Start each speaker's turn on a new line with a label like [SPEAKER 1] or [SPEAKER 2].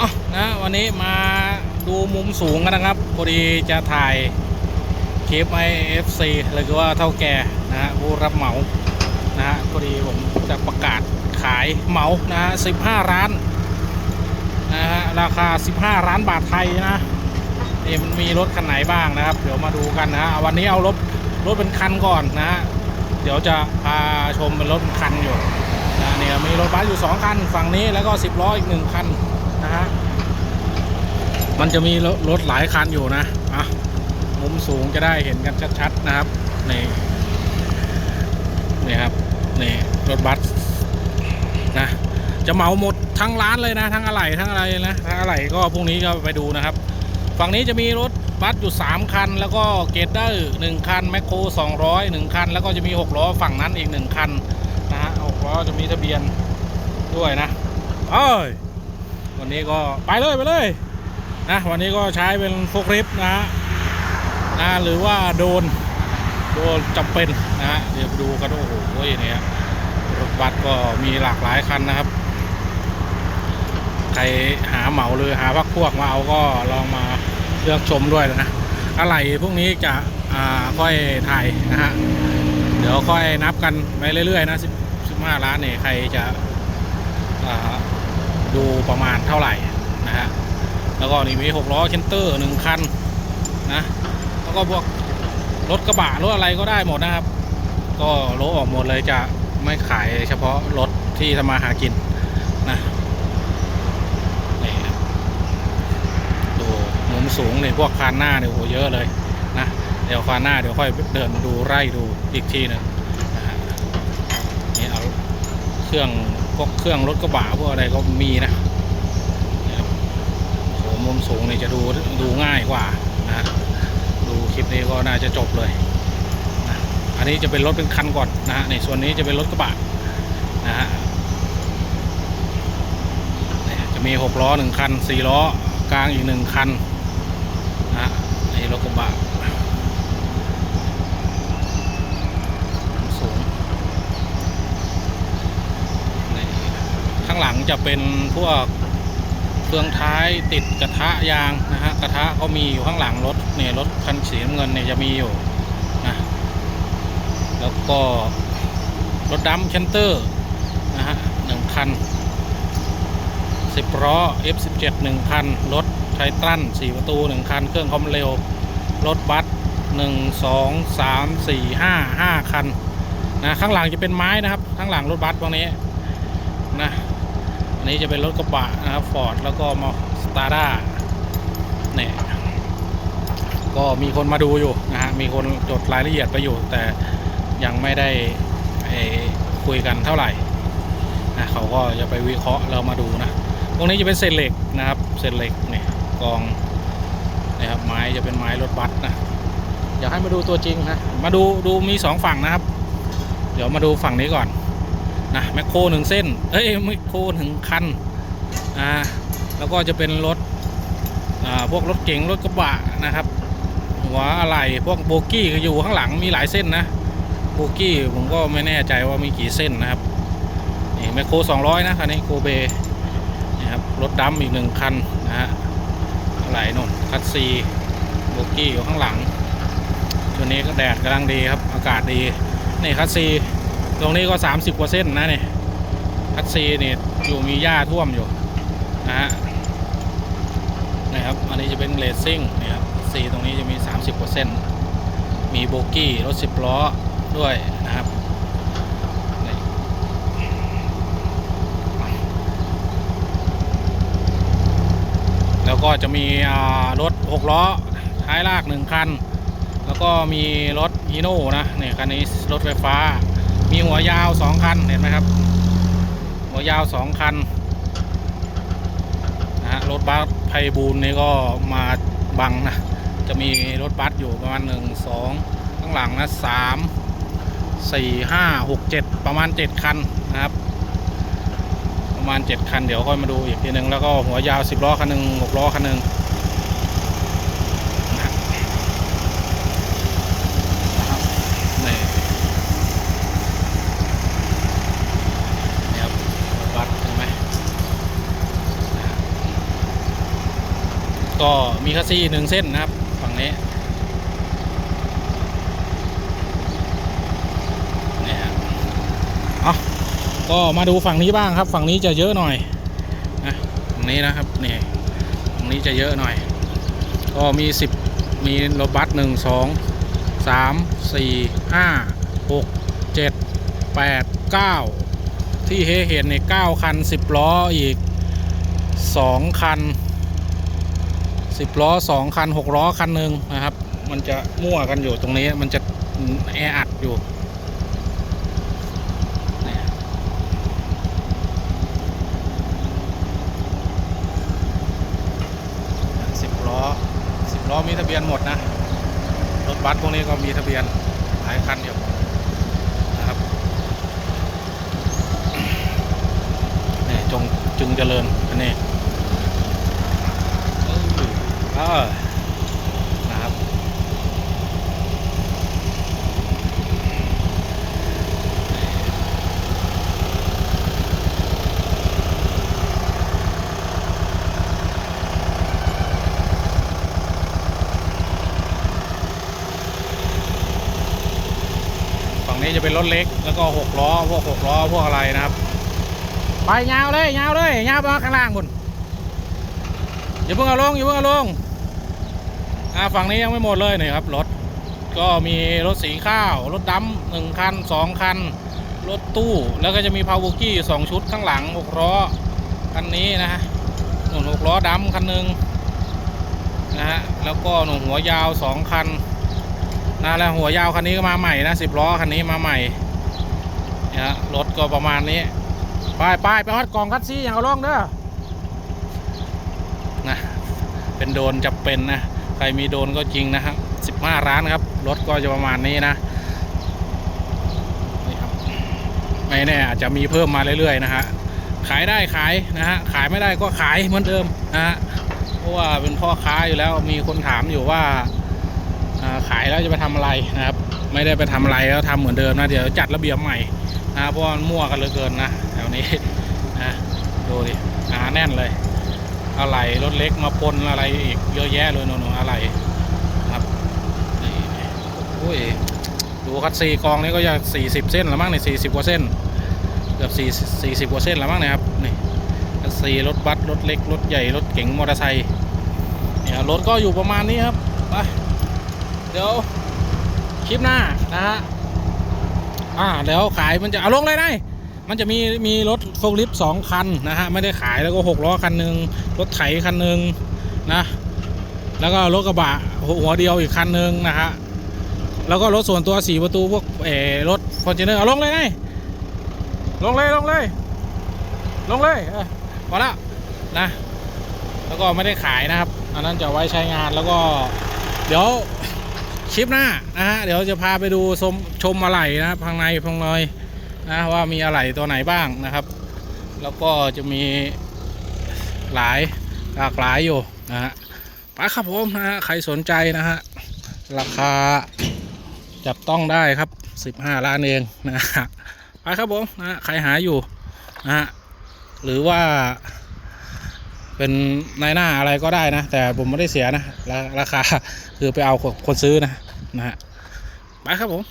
[SPEAKER 1] อ๋อนะวันนี้มาดูมุมสูงกันนะครับพอดีจะถ่ายคลิปไอเอฟซีหรือว่าเท่าแก่นะฮะผู้รับเหมานะฮะพอดีผมจะประกาศขายเหมานะฮะ15ร้านนะฮะราคา15ล้านบาทไทยนะนี่มันมีรถคันไหนบ้างนะครับ เดี๋ยวมาดูกันนะฮะวันนี้เอารถรถเป็นคันก่อนนะฮะเดี๋ยวจะพาชมเป็นรถคันอยู่นะเนี่ยมีรถบัสอยู่2คันฝั่งนี้แล้วก็10ล้ออีก1คัน นะฮะมันจะมีรถหลายคันอยู่นะอะมุมสูงจะได้เห็นกันชัด ๆ นะครับนี่นี่ครับนี่รถบัสนะ จะเหมาหมดทั้งร้านเลยนะ ทั้งอะไหล่ทั้งอะไรนะทั้งอะไหล่ก็พรุ่งนี้ก็ไปดูนะครับ ฝั่งนี้จะมีรถบัสอยู่ 3 คัน แล้วก็เกตเดอร์หนึ่งคันแมคโคร200หนึ่งคัน แล้วก็จะมี 6 ล้อฝั่งนั้นอีก 1 คันนะฮะ6ล้อจะมีทะเบียนด้วยนะเอ้ย วันนี้ก็ไปเลยไปเลยนะวันนี้ก็ใช้เป็นโฟกริฟนะฮะนะหรือว่าโดนโดนจำเป็นนะฮะเดี๋ยวดูกันโอ้โหเนี่ยรถบัสก็มีหลากหลายคันนะครับ ใครหาเหมาหรือหาพักพวกมาเอาก็ลองมาเลือกชมด้วยนะอะไรพวกนี้จะอ่าค่อยถ่ายนะฮะเดี๋ยวค่อยนับกันไปเรื่อยๆนะ10 15ล้านเนี่ยใครจะอ่า ดูประมาณเท่าไหร่นะฮะแล้วก็นี่มีหกล้อเคนเตอร์หนึ่งคันนะแล้วก็พวกรถกระบะรถอะไรก็ได้หมดนะครับ ก็โลออกหมดเลยจะไม่ขายเฉพาะรถที่ทำมาหากินนะนี่ดูมุมสูงเนี่ยพวกคานหน้าเนี่ยโหเยอะเลยนะเดี๋ยวคานหน้าเดี๋ยวค่อยเดินดูไร่ดูอีกทีหนึงนี่เอาเครื่อง พวกเครื่องรถกระบะพวกอะไรก็มีนะโหมุมสูงนี่จะดูดูง่ายกว่านะดูคลิปนี้ก็น่าจะจบเลยนะอันนี้จะเป็นรถเป็นคันก่อนนะฮะในส่วนนี้จะเป็นรถกระบะนะฮะจะมีหกล้อหนึ่งคันสี่ล้อกลางอีกหนึ่งคันนะฮะนี่รถกระบะมุมสูง นี่ข้างหลังจะเป็นพวกเครื่องท้ายติดกระทะยางนะฮะกระทะก็มีอยู่ข้างหลังรถเนี่ยรถคันสีน้ำเงินเนี่ยจะมีอยู่นะแล้วก็รถดัมเชนเตอร์นะฮะหนึ่งคันสิบล้อ F17 หนึ่งคันรถไททันสี่ประตูหนึ่งคัน เครื่องความเร็ว รถบัสหนึ่งสองสามสี่ห้าห้าคันนะข้างหลังจะเป็นไม้นะครับ ข้างหลังรถบัสพวกนี้นะ นนี้จะเป็นรถกระบะนะครับฟอร์ดแล้วก็มาสตาร์ด้าเนี่ยก็มีคนมาดูอยู่นะฮะมีคนจดรายละเอียดไปอยู่ แต่ยังไม่ได้คุยกันเท่าไหร่นะเขาก็จะไปวิเคราะห์เรามาดูนะพวกนี้จะเป็นเศษเหล็กนะครับเศษเหล็กเนี่ยกองนะครับไม้จะเป็นไม้รถบัสนะอยากให้มาดูตัวจริงนะมาดูดูมีสองฝั่งนะครับ เดี๋ยวมาดูฝั่งนี้ก่อน นะแมคโครหนึ่งเส้นเอ้ยแมคโครหนึ่งคันอ่าแล้วก็จะเป็นรถอ่าพวกรถเก๋งรถกระบะนะครับหัวอะไรพวกโบกี้ก็อยู่ข้างหลังมีหลายเส้นนะโบกี้ผมก็ไม่แน่ใจว่ามีกี่เส้นนะครับนี่แมคโคร200 นะคันนี้โกเบนี่ครับรถดำอีกหนึ่งคันนะฮะอะไรนนคัตซีโบกี้อยู่ข้างหลังช่วงนี้ก็แดดกำลังดีครับอากาศดีนี่คัสซี ตรงนี้ก็ 30 กว่าเส้นนะเนี่ยคัสซีนี่อยู่มีหญ้าท่วมอยู่นะฮะนะครับ อันนี้จะเป็นเลสซิ่งเนี่ยครับซีตรงนี้จะมี 30 กว่าเส้น มีโบกี้รถ 10 ล้อด้วยนะครับแล้วก็จะมีอ่ารถ 6 ล้อ ท้ายลาก 1 คัน แล้วก็มีรถฮีโน่นะเนี่ยคันนี้รถไฟฟ้า มีหัวยาวสองคันเห็นไหมครับ หัวยาวสองคันนะฮะรถบัสไพบูลย์นี่ก็มาบังนะ จะมีรถบัสอยู่ประมาณหนึ่งสองข้างหลังนะสามสี่ห้าหกเจ็ดประมาณเจ็ดคันนะครับ ประมาณเจ็ดคันเดี๋ยวค่อยมาดูอีกทีหนึ่งแล้วก็หัวยาวสิบล้อคันหนึ่งหกล้อคันหนึ่ง นะครับนี่นี่ครับรถบัสเห็นไหมนะฮะ ก็มีคัสซีหนึ่งเส้นนะครับ ฝั่งนี้เนี่ยฮะเอาก็มาดูฝั่งนี้บ้างครับ ฝั่งนี้จะเยอะหน่อยนะฝั่งนี้นะครับนี่ฝั่งนี้จะเยอะหน่อย ก็มีสิบมีรถบัสหนึ่งสองสามสี่ห้าหกเจ็ดแปดเก้าที่เห็นในเก้าคันสิบล้ออีกสองคัน สิบล้อสองคันหกล้อคันหนึ่งนะครับ มันจะมั่วกันอยู่ตรงนี้มันจะแออัดอยู่สิบล้อสิบล้อมีทะเบียนหมดนะรถบัสพวกนี้ก็มีทะเบียนหลายคันอยู่นะครับนี่จงจึงเจริญอันนี้ นะครับ ฝั่งนี้จะเป็นรถเล็กแล้วก็หกล้อ พวกหกล้อ พวกอะไรนะครับ ไปยาวเลยยาวเลยยาวไปข้างล่างบนอย่าเพิ่งเอาลงอย่าเพิ่งเอาลง อ่าฝั่งนี้ยังไม่หมดเลยนี่ครับรถก็มีรถสีข้าว รถดำหนึ่งคันสองคัน รถตู้แล้วก็จะมีพาวเวอร์กี้สองชุดข้างหลังหกล้อคันนี้นะฮะหนุนหกล้อดำคันหนึ่งนะฮะแล้วก็หนุนหัวยาวสองคันนะแล้วหัวยาวคันนี้ก็มาใหม่นะสิบล้อคันนี้มาใหม่นะฮะรถก็ประมาณนี้ไปไปไปฮอดกล่องคัดซี่อย่างเอาลงเด้อนะเป็นโดนจะเป็นนะ ใครมีโดนก็จริงนะครับสิบห้าร้านครับ รถก็จะประมาณนี้นะนี่ครับไม่แน่อาจจะมีเพิ่มมาเรื่อยๆนะฮะขายได้ขายนะฮะขายไม่ได้ก็ขายเหมือนเดิมนะฮะเพราะว่าเป็นพ่อค้าอยู่แล้วมีคนถามอยู่ว่าขายแล้วจะไปทำอะไรนะครับ ไม่ได้ไปทำอะไรแล้วทำเหมือนเดิมนะเดี๋ยวจัดระเบียบใหม่นะเพราะมันมั่วกันเหลือเกินนะแถวนี้นะดูดิหนาแน่นเลย อะไรรถเล็กมาปนอะไรอีกเยอะแยะเลยโน่นๆอะไรครับนี่โอ้ยดูคัดซีกองนี้ก็จะ40เส้นล้วมั้งเนี่ย40กว่าเส้นเกือบ4 40กว่าเส้นล้วมั้งนี่ยครับนี่คัดซีรถบัสรถเล็กรถใหญ่รถเก๋งมอเตอร์ไซค์เนี่ยรถก็อยู่ประมาณนี้ครับไปเดี๋ยวคลิปหน้านะฮะอ่าแล้วขายมันจะเอาลงเลยได้ มันจะมีมีรถโฟล์ลิฟต์สองคันนะฮะไม่ได้ขายแล้วก็หกล้อคันหนึ่งรถไถคันหนึ่งนะแล้วก็รถกระบะหัวหัวเดียวอีกคันหนึ่งนะฮะแล้วก็รถส่วนตัวสี่ประตูพวกเออรถฟอร์จูเนอร์เอาลงเลยได้ลงเลยลงเลย ลงเลยเออพอล้วนะ แล้วก็ไม่ได้ขายนะครับ อันนั้นจะไว้ใช้งานแล้วก็ เดี๋ยวคลิปหน้านะฮะเดี๋ยวจะพาไปดูชมชมอะไหล่นะครับข้างในพังนอย นะว่ามีอะไหล่ตัวไหนบ้างนะครับ แล้วก็จะมีหลายหลากหลายอยู่นะฮะไปครับผมนะฮะใครสนใจนะฮะราคาจับต้องได้ครับ 15 ล้านเองนะฮะไปครับผมนะฮะใครหาอยู่นะฮะหรือว่าเป็นนายหน้าอะไรก็ได้นะ แต่ผมไม่ได้เสียนะ ราราคาคือไปเอาคนซื้อนะนะฮะไปครับผม